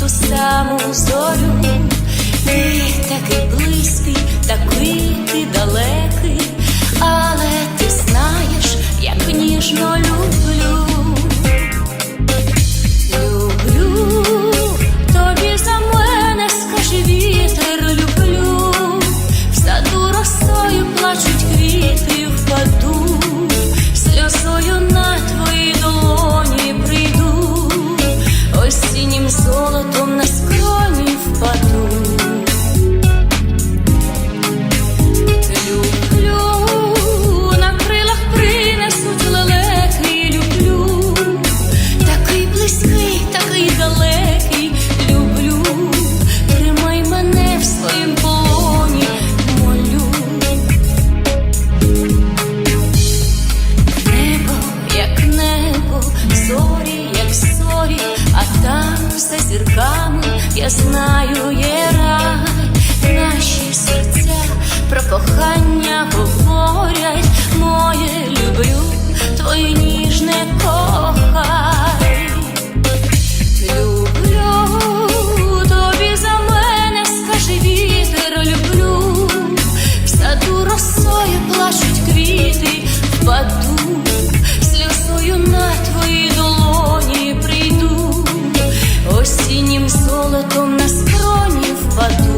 ту саму зорю, ти такий близький, такий ти далекий. молотом на нами, я знаю, є рай, наші серця про кохання говорять. Ком на скроні впаду.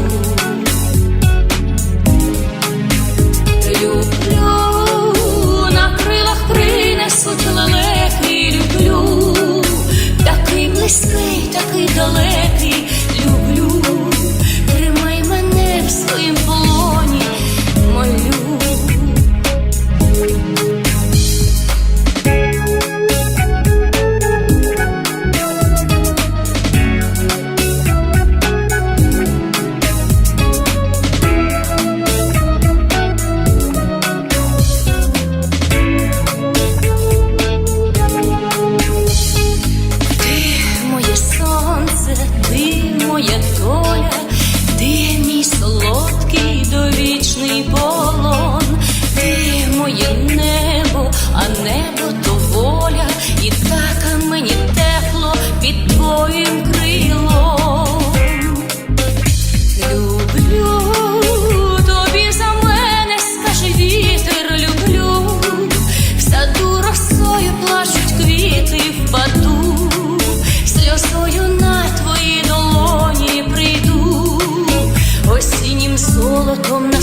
Tylko nas